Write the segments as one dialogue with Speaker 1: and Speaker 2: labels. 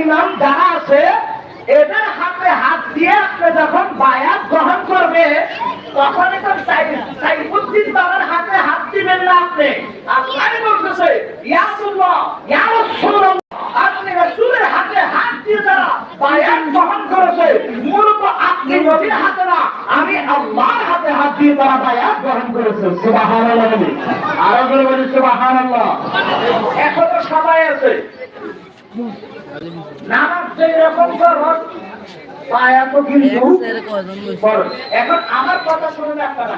Speaker 1: ইমাম যারা আছে, এদের হাতে হাত দিয়ে আপনি যখন বায়াত গ্রহণ করবে তখন এখন সাইফুদ্দিন বাবার হাতে হাত দিবেন না আপনি। আপনারই বলতেছে আপনি হাতে হাত দিয়ে যারা বায়াত গ্রহণ করেছে, মূলত আপনি নবীর হাতে না, আমি আল্লাহর হাতে হাত দিয়ে তারা বায়াত গ্রহণ করেছে। সুবহানাল্লাহ আরও বলি, সুবহানাল্লাহ। এখনও সবাই আছে। নামাজ যেরকম করত পায়া তো কিন্তু এখন আমার কথা শুনুন আপনারা।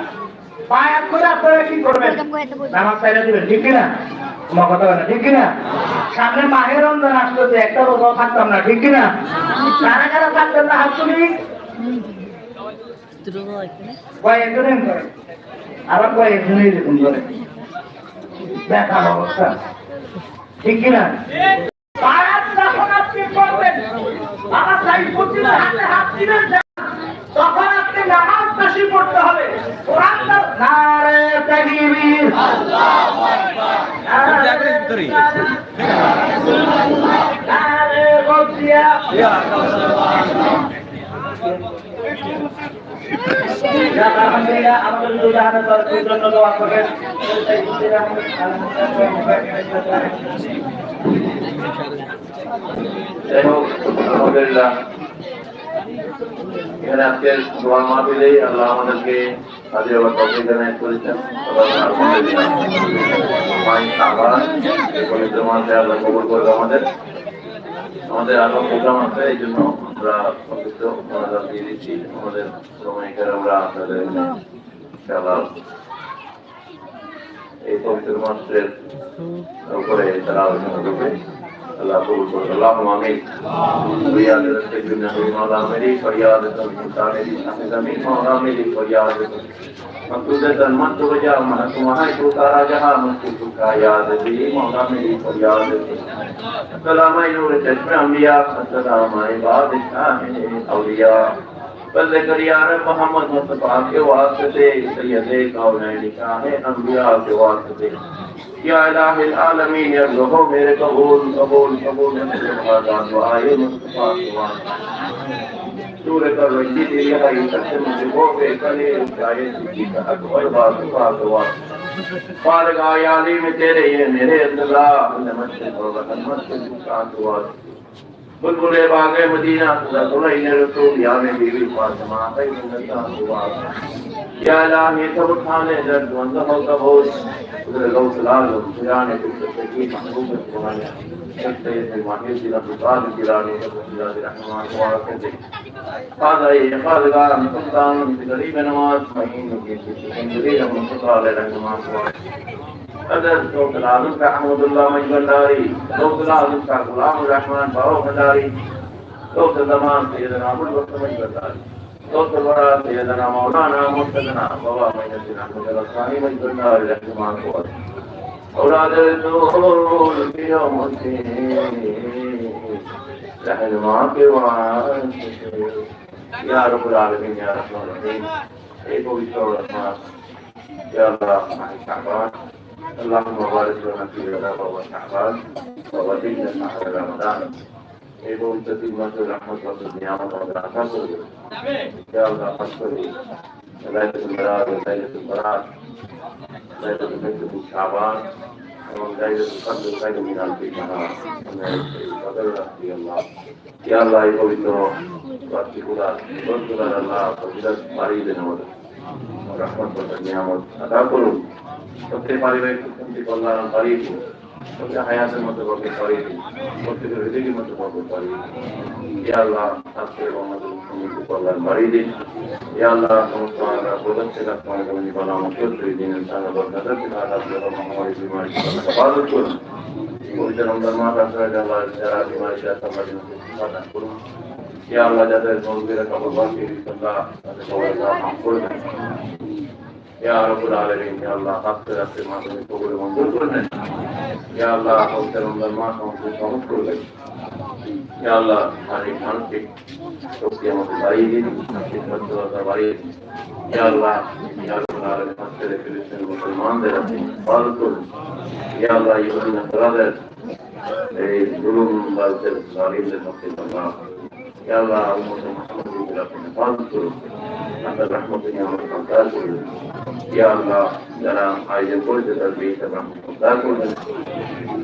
Speaker 1: পায়া করে আপনারা কি করবেন? নামাজ চাইলে দিবেন ঠিক কিনা? তোমার কথা বলে ঠিক কিনা? সামনে মাহের রমজান আসতেছে একটা রোজাও থাকতাম না ঠিক কিনা? কারা কারা থাকতেন না হাত তুলি? কয়েকজনের করে আবার দেখুন করে দেখার অবস্থা। ঠিক কিনা? পায়াত যখন আপনি করবেন। বাবা সাইফুদ্দিনের হাতে হাত দিবেন তখন আপনি নামাজ বেশি পড়তে হবে। কোরআন তার- নারে তাকবীর নারে গদিয়া যাক, আলহামদুলিল্লাহ, দুজাহানের তরফের জন্য দোয়া করবেন।
Speaker 2: যাই হোক আলহামদুলিল্লাহ। এখানে আজকের দোয়া মাহফিলে আল্লাহ আমাদেরকে হাজির হওয়ার তৌফিক এনায়েত করেছেন। আবার আল্লাহ কবুল করবে আমাদের। আমাদের আরও প্রোগ্রাম আছে, এই জন্য আমরা মনোযোগ দিয়ে দিচ্ছি। আমাদের শ্রমিকের, আমরা আপনাদের ইনশাআল্লাহ এই পবিত্র মাসের উপরে তারা আলোচনা করবে আল্লাহ কবুল করে আল্লাহ আমিন রিয়াদ রাসূলুল্লাহ সাল্লাল্লাহু আলাইহি ওয়া রিয়াদ রাসূলুল্লাহ সাল্লাল্লাহু আলাইহি ওয়া রিয়াদ مقصودة من ترجع من تمہائی تو تارا جہاں من کی تو کا یاد دی مولا میری فریاد دی سلام نور چشم انبیاء سلام عباد شاہ اولیاء بلے کریار محمد مصطفیٰ کے واسطے سید کونین شاہ انبیاء کے واسطے۔ یا الہ العالمین، یا رہو میرے قبول قبول قبول، میرے بھگوان دعائے مصطفیٰ کے واسطے۔ سورہ کر رجی تیری ہائی سچے مجھے وہ بے کلے جائے سکی جی کا حق و عباد صفا کے واسطے۔ فارغ آیا علی میں تیرے یہ میرے اللہ نمشتے اور نمشتے کا واسطے۔ بلبل باغ مدینہ لدنین رسول یا میں بیوی فاطمہ قیم اللہ ہوا یا اللہ یہ سب اٹھانے درد وند ہو کا بوجھ قدر غوث لال و خدانے کو تسکی محبوب کروانے سکتے ہیں ماہر جلا بطال جلانے جلا رحمان و آخر دے قادر یہ خادگار مقدان قریب نماز مہین کے سکتے ہیں جلیل مقدار رحمان و آخر قدر شوق العظم کا احمد اللہ مجمل داری شوق العظم کا غلام الرحمن باو خداری شوق الزمان سیدنا ملوقت مجمل داری. شوق الورا سیدنا مولانا مرتدنا بابا مجدنا مجد الاسلامی مجمل داری رحمان قوات أولاد الدول في يوم الدين لحل ما في وعاد يا رب العالمين يا رحمن الرحيم اي بوي يا الله معي شعبان اللهم بارك لنا في رمضان وشعبان وبلغنا شهر رمضان এবং যদি মাসে রহমত বরকত নিয়ামত আমাদের আশা করবে ইয়া আল্লাহ খাস করে লাইলাতুল বরাত লাইলাতুল বরাত লাইলাতুল ফজর শাবান এবং লাইলাতুল কদর লাইলাতুল মিলাদ বিশাহা কদর রাখি আল্লাহ ইয়া আল্লাহ এই পবিত্র রাত্রিগুলা রোজগুলা আল্লাহ ফজিলত বাড়িয়ে দেন আমাদের রহমত বরকত নিয়ামত আদা করুন। প্রত্যেক পারিবারিক শান্তি কল্যাণ বাড়িয়ে দিন। প্রত্যেক হায়াতের মধ্যে বরকত বাড়িয়ে দিন। প্রত্যেকের হৃদয়ের মধ্যে বরকত বাড়িয়ে দিন। ইয়া আল্লাহ আজকে আমাদের সমৃদ্ধ কল্যাণ বাড়িয়ে দিন। ইয়া আল্লাহ, সমস্ত আমরা প্রদর্শিত আপনার কমিটি বলা আমাকে দুই দিন। ইনশাআল্লাহ বরকত দিন আল্লাহ মহামারী বিমারি হেফাজত করুন। পবিত্র রমজান মাস আসলে আল্লাহ যাদের মন্দিরে কবর বাকি আল্লাহ তাদের সবাই মাফ করবেন ইয়া রাব্বুল আলামিন, ইয়া আল্লাহ হাতে রাতে মাধ্যমে কবরে মঞ্জুর করবেন ইয়া আল্লাহ পবিত্র রমজান মাস আমাদের সহজ করবেন ইয়া আল্লাহ শারীরিক মানসিক শক্তি আমাদের বাড়িয়ে দিন সচ্ছলতা বাড়িয়ে দিন। ইয়া আল্লাহ, ইয়া মুসলমানদের atas rahmat yang berkantasul. Ya Allah, dalam ayat kul tetapi sebab berkantasul.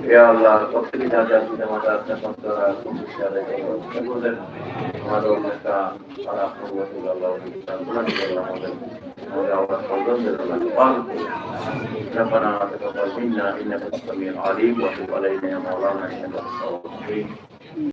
Speaker 2: Ya Allah, waktu kita ada kita mata sesuatu secara yang berkantasul. Malu mereka para perbuatan Allah kita bulan Allah ودعوة الظن والأنفال ربنا تقبل منا إنك السميع العليم وتب علينا يا مولانا إنك الصواب الرحيم